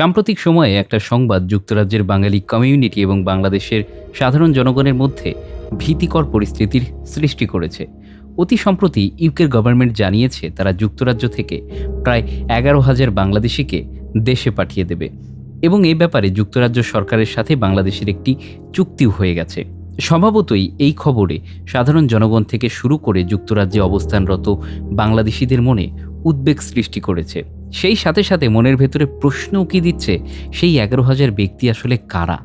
সাম্প্রতিক সময়ে একটা সংবাদ যুক্তরাজ্যের বাঙালি কমিউনিটি এবং বাংলাদেশের সাধারণ জনগণের মধ্যে ভীতিকর পরিস্থিতির সৃষ্টি করেছে। অতি সম্প্রতি ইউকের গভর্নমেন্ট জানিয়েছে, তারা যুক্তরাজ্য থেকে প্রায় এগারো হাজার বাংলাদেশিকে দেশে পাঠিয়ে দেবে এবং এ ব্যাপারে যুক্তরাজ্য সরকারের সাথে বাংলাদেশের একটি চুক্তিও হয়ে গেছে। স্বভাবতই এই খবরে সাধারণ জনগণ থেকে শুরু করে যুক্তরাজ্যে অবস্থানরত বাংলাদেশিদের মনে উদ্বেগ সৃষ্টি করেছে। সেই সাথে সাথে মনের ভেতরে প্রশ্নও কি দিচ্ছে? সেই এগারো হাজার ব্যক্তি আসলে কারা?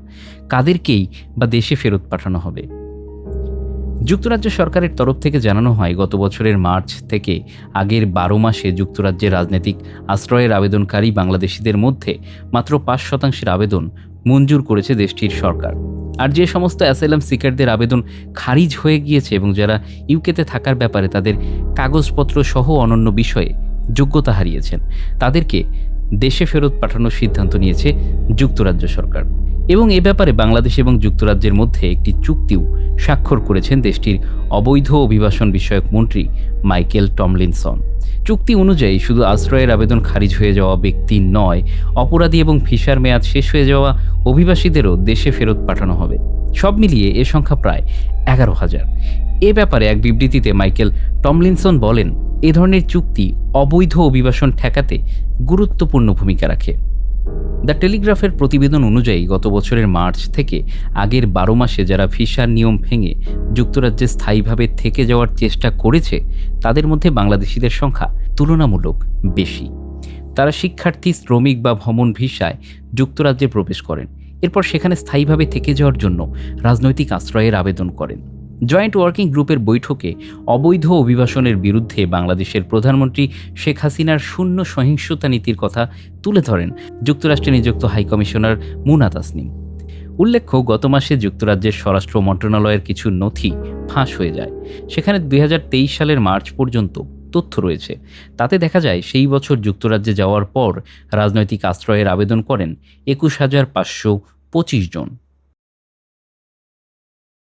কাদেরকেই বা দেশে ফেরত পাঠানো হবে? যুক্তরাজ্য সরকারের তরফ থেকে জানানো হয়, গত বছরের মার্চ থেকে আগের বারো মাসে যুক্তরাজ্যের রাজনৈতিক আশ্রয়ের আবেদনকারী বাংলাদেশিদের মধ্যে মাত্র পাঁচ শতাংশের আবেদন মঞ্জুর করেছে দেশটির সরকার। আর যে সমস্ত অ্যাসাইলাম সিকারদের আবেদন খারিজ হয়ে গিয়েছে এবং যারা ইউকেতে থাকার ব্যাপারে তাদের কাগজপত্র সহ অনন্য বিষয়ে যোগ্যতা হারিয়েছেন। তাদেরকে দেশে ফেরত পাঠানোর সিদ্ধান্ত নিয়েছে যুক্তরাজ্য সরকার। এবং এ ব্যাপারে বাংলাদেশ এবং যুক্তরাজ্যের মধ্যে একটি চুক্তিও স্বাক্ষর করেছেন দেশটির অবৈধ অভিবাসন বিষয়ক মন্ত্রী মাইকেল টমলিনসন। চুক্তি অনুযায়ী শুধু আশ্রয়ের আবেদন খারিজ হয়ে যাওয়া ব্যক্তি নয়, অপরাধী এবং ভিসার মেয়াদ শেষ হয়ে যাওয়া অভিবাসীদেরও দেশে ফেরত পাঠানো হবে। সব মিলিয়ে এ সংখ্যা প্রায় এগারো হাজার। এ ব্যাপারে এক বিবৃতিতে মাইকেল টমলিনসন বলেন এ ধরনের চুক্তি অবৈধ অভিবাসন ঠেকাতে গুরুত্বপূর্ণ ভূমিকা রাখে। দ্য টেলিগ্রাফের প্রতিবেদন অনুযায়ী গত বছরের মার্চ থেকে আগের বারো মাসে যারা ভিসার নিয়ম ভেঙে যুক্তরাজ্যে স্থায়ীভাবে থেকে যাওয়ার চেষ্টা করেছে, তাদের মধ্যে বাংলাদেশিদের সংখ্যা তুলনামূলক বেশি। তারা শিক্ষার্থী, শ্রমিক বা ভ্রমণ ভিসায় যুক্তরাজ্যে প্রবেশ করেন। এরপর সেখানে স্থায়ীভাবে থেকে যাওয়ার জন্য রাজনৈতিক আশ্রয়ের আবেদন করেন। জয়েন্ট ওয়ার্কিং গ্রুপের বৈঠকে অবৈধ অভিবাসনের বিরুদ্ধে বাংলাদেশের প্রধানমন্ত্রী শেখ হাসিনার শূন্য সহিংসতা নীতির কথা তুলে ধরেন যুক্তরাষ্ট্রে নিযুক্ত হাইকমিশনার মুনা তাসনিম উল্লেখ্য, গত মাসে যুক্তরাজ্যের স্বরাষ্ট্র মন্ত্রণালয়ের কিছু নথি ফাঁস হয়ে যায়। সেখানে দুই হাজার তেইশ সালের মার্চ পর্যন্ত তথ্য রয়েছে। তাতে দেখা যায়, সেই বছর যুক্তরাজ্যে যাওয়ার পর রাজনৈতিক আশ্রয়ের আবেদন করেন একুশ হাজার পাঁচশো পঁচিশ জন।